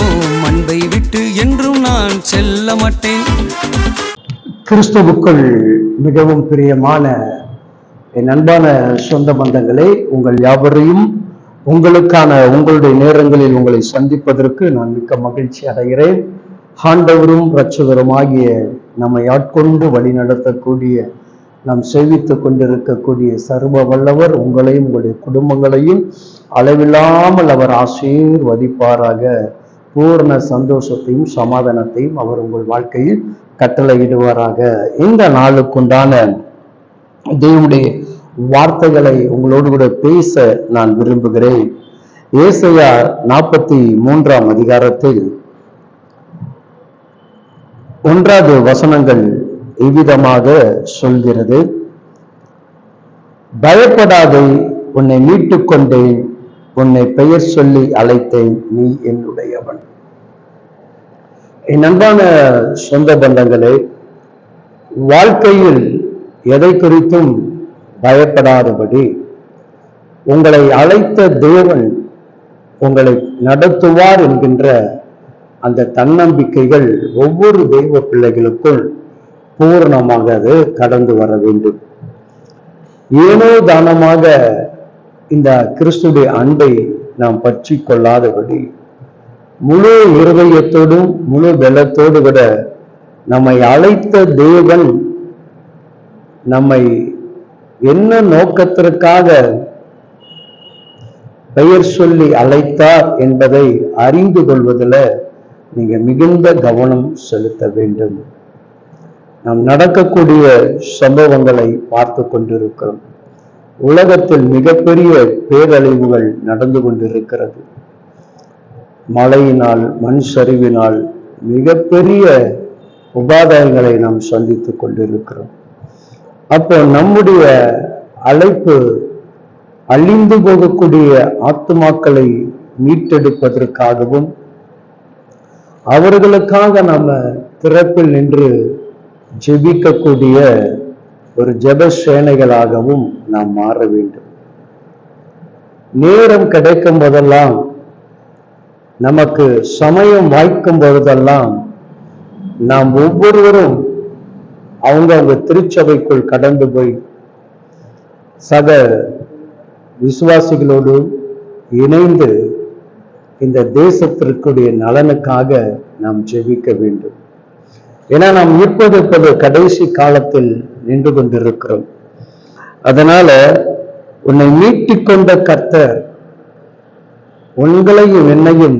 ஓட்டு என்றும் நான் செல்ல மாட்டேன். கிறிஸ்துவுக்குள் மிகவும் பிரியமான என் அன்பான சொந்த பந்தங்களே உங்கள் யாவரையும் உங்களுக்கான உங்களுடைய நேரங்களில் உங்களை சந்திப்பதற்கு நான் மிக்க மகிழ்ச்சி அடைகிறேன். ஆண்டவரும் இரட்சகரும் ஆகிய நம்மை ஆட்கொண்டு வழி நடத்தக்கூடிய நாம் சேவித்துக் கொண்டிருக்கக்கூடிய சர்வ வல்லவர் உங்களையும் உங்களுடைய குடும்பங்களையும் அளவில்லாமல் அவர் ஆசீர்வதிப்பாராக. பூர்ண சந்தோஷத்தையும் சமாதானத்தையும் அவர் உங்கள் வாழ்க்கையில் கட்டளையிடுவாராக. இந்த நாளுக்குண்டான தேவனுடைய வார்த்தைகளை உங்களோடு கூட பேச நான் விரும்புகிறேன். ஏசையா நாற்பத்தி மூன்றாம் அதிகாரத்தில் ஒன்றாவது வசனங்கள் இவ்விதமாக சொல்கிறது. பயப்படாதே உன்னை மீட்டுக் கொண்டேன் உன்னை பெயர் சொல்லி அழைத்தேன் நீ என்னுடையவன். என் அன்பான சொந்த பந்தங்களே வாழ்க்கையில் எதை குறித்தும் பயப்படாதபடி உங்களை அழைத்த தேவன் உங்களை நடத்துவார் என்கின்ற அந்த தன்னம்பிக்கைகள் ஒவ்வொரு தெய்வ பிள்ளைகளுக்குள் பூரணமாக அது கடந்து வர வேண்டும். ஏனோ தானமாக இந்த கிறிஸ்துடைய அன்பை நாம் பற்றி கொள்ளாதபடி முழு இருதயத்தோடும் முழு பலத்தோடு விட நம்மை அழைத்த தேவன் நம்மை என்ன நோக்கத்திற்காக பெயர் சொல்லி அழைத்தார் என்பதை அறிந்து கொள்வதில் நீங்க மிகுந்த கவனம் செலுத்த வேண்டும். நாம் நடக்கக்கூடிய சம்பவங்களை பார்த்து கொண்டிருக்கிறோம். உலகத்தில் மிகப்பெரிய பேரழிவுகள் நடந்து கொண்டிருக்கிறது. மழையினால் மண் சரிவினால் மிகப்பெரிய உபாதாயங்களை நாம் சந்தித்துக் கொண்டிருக்கிறோம். அப்போ நம்முடைய அழைப்பு அழிந்து போகக்கூடிய ஆத்மாக்களை மீட்டெடுப்பதற்காகவும் அவர்களுக்காக நம்ம திறப்பில் நின்று ஜெபிக்கக்கூடிய ஒரு ஜெப சேனைகளாகவும் நாம் மாற வேண்டும். நேரம் கிடைக்கும் போதெல்லாம் நமக்கு சமயம் வாய்க்கும் பொழுதெல்லாம் நாம் ஒவ்வொருவரும் அவங்க அவங்க திருச்சபைக்குள் கடந்து போய் சக விசுவாசிகளோடு இணைந்து இந்த தேசத்திற்குடைய நலனுக்காக நாம் ஜெபிக்க வேண்டும். ஏன்னா நாம் இப்போது இப்போது கடைசி காலத்தில் நின்று கொண்டிருக்கிறோம். அதனால உன்னை மீட்டிக்கொண்ட கர்த்தர் உங்களையும் என்னையும்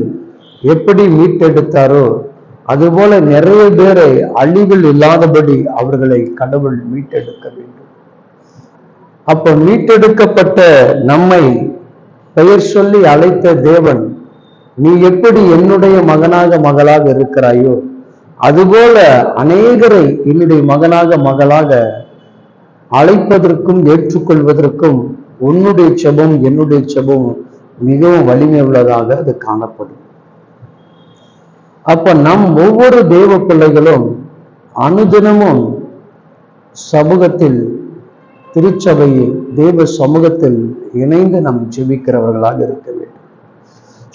எப்படி மீட்டெடுத்தாரோ அதுபோல நிறைய பேரை அழிவில் இல்லாதபடி அவர்களை கடவுள் மீட்டெடுக்க வேண்டும். அப்ப மீட்டெடுக்கப்பட்ட நம்மை பெயர் சொல்லி அழைத்த தேவன் நீ எப்படி என்னுடைய மகனாக மகளாக இருக்கிறாயோ அதுபோல அநேகரை என்னுடைய மகனாக மகளாக அழைப்பதற்கும் ஏற்றுக்கொள்வதற்கும் உன்னுடைய செபம் என்னுடைய செபம் மிகவும் வலிமை உள்ளதாக அது காணப்படும். அப்ப நம் ஒவ்வொரு தெய்வ பிள்ளைகளும் அனுதினமும் சமூகத்தில் திருச்சபையில் தேவ சமூகத்தில் இணைந்து நாம் ஜெபிக்கிறவர்களாக இருக்கிறது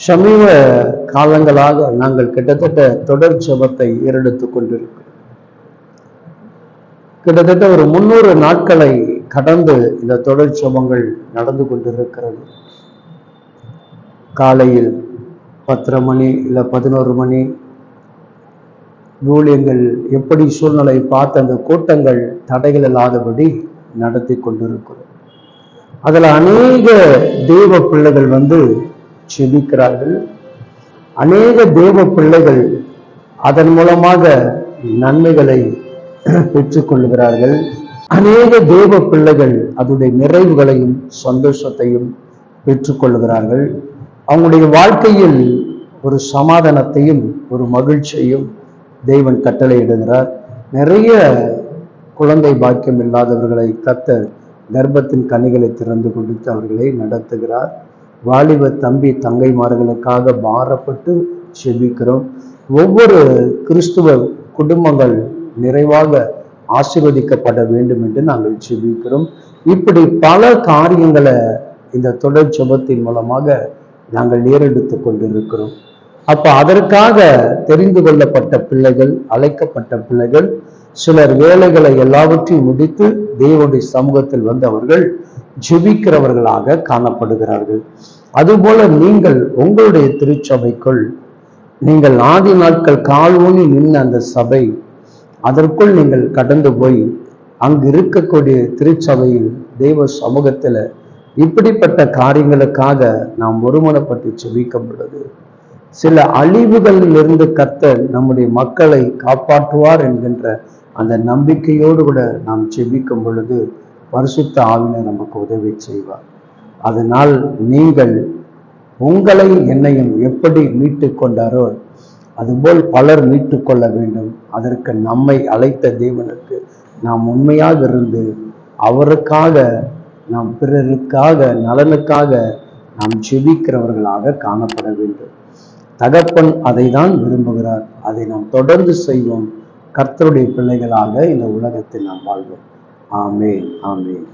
சமீப காலங்களாக நாங்கள் கிட்டத்தட்ட தொடர் ஜபத்தை ஏறெடுத்துக் கொண்டிருக்கிறோம். கிட்டத்தட்ட ஒரு முன்னூறு நாட்களை கடந்து இந்த தொடர் ஜபங்கள் நடந்து கொண்டிருக்கிறது. காலையில் பத்தரை மணி இல்லை பதினோரு மணி ஊழியங்கள் எப்படி சூழ்நிலை பார்த்து அந்த கூட்டங்கள் தடைகள் இல்லாதபடி நடத்தி கொண்டிருக்கிறோம். அதுல அநேக தெய்வ பிள்ளைகள் வந்து செபிக்கிறார்கள் அநேக தேவ பிள்ளைகள் அதன் மூலமாக நன்மைகளை பெற்றுக்கொள்கிறார்கள் அநேக தேவ பிள்ளைகள் அதனுடைய நிறைவுகளையும் சந்தோஷத்தையும் பெற்றுக்கொள்கிறார்கள் அவங்களுடைய வாழ்க்கையில் ஒரு சமாதானத்தையும் ஒரு மகிழ்ச்சியையும் தெய்வன் கட்டளையிடுகிறார். நிறைய குழந்தை பாக்கியம் இல்லாதவர்களை கத்த கர்ப்பத்தின் கனிகளை திறந்து கொடுத்து அவர்களை நடத்துகிறார். வாலிப தம்பி தங்கைமார்களுக்காக பாரப்பட்டு செபிக்கிறோம். ஒவ்வொரு கிறிஸ்துவ குடும்பங்கள் நிறைவாக ஆசீர்வதிக்கப்பட வேண்டும் என்று நாங்கள் செபிக்கிறோம். இப்படி பல காரியங்களை இந்த தொடர் ஜெபத்தின் மூலமாக நாங்கள் நேரெடுத்து கொண்டிருக்கிறோம். அப்ப அதற்காக தெரிந்து கொள்ளப்பட்ட பிள்ளைகள் அழைக்கப்பட்ட பிள்ளைகள் சிலர் வேலைகளை எல்லாவற்றையும் முடித்து தேவனுடைய சமூகத்தில் வந்தவர்கள் ஜெபிக்கிறவர்களாக காணப்படுகிறார்கள். அதுபோல நீங்கள் உங்களுடைய திருச்சபைக்குள் நீங்கள் ஆதி நாட்கள் கால் ஊனி நின்ற அந்த சபை அதற்குள் நீங்கள் கடந்து போய் அங்கு இருக்கக்கூடிய திருச்சபையில் தெய்வ சமூகத்தில் இப்படிப்பட்ட காரியங்களுக்காக நாம் ஒருமனப்பட்டு செபிக்கும் பொழுது சில அழிவுகளிலிருந்து கத்த நம்முடைய மக்களை காப்பாற்றுவார் என்கின்ற அந்த நம்பிக்கையோடு கூட நாம் செபிக்கும் பொழுது பரிசுத்த ஆவினர் நமக்கு உதவி செய்வார். அதனால் நீங்கள் உங்களை என்னையும் எப்படி மீட்டு கொண்டாரோ அதுபோல் பலர் மீட்டு கொள்ள வேண்டும். அதற்கு நம்மை அழைத்த தேவனுக்கு நாம் உண்மையாக இருந்து அவருக்காக நாம் பிறருக்காக நலனுக்காக நாம் ஜெபிக்கிறவர்களாக காணப்பட வேண்டும். தகப்பன் அதை தான் விரும்புகிறார். அதை நாம் தொடர்ந்து செய்வோம். கர்த்தருடைய பிள்ளைகளாக இந்த உலகத்தில் நாம் வாழ்வோம். आमीन आमीन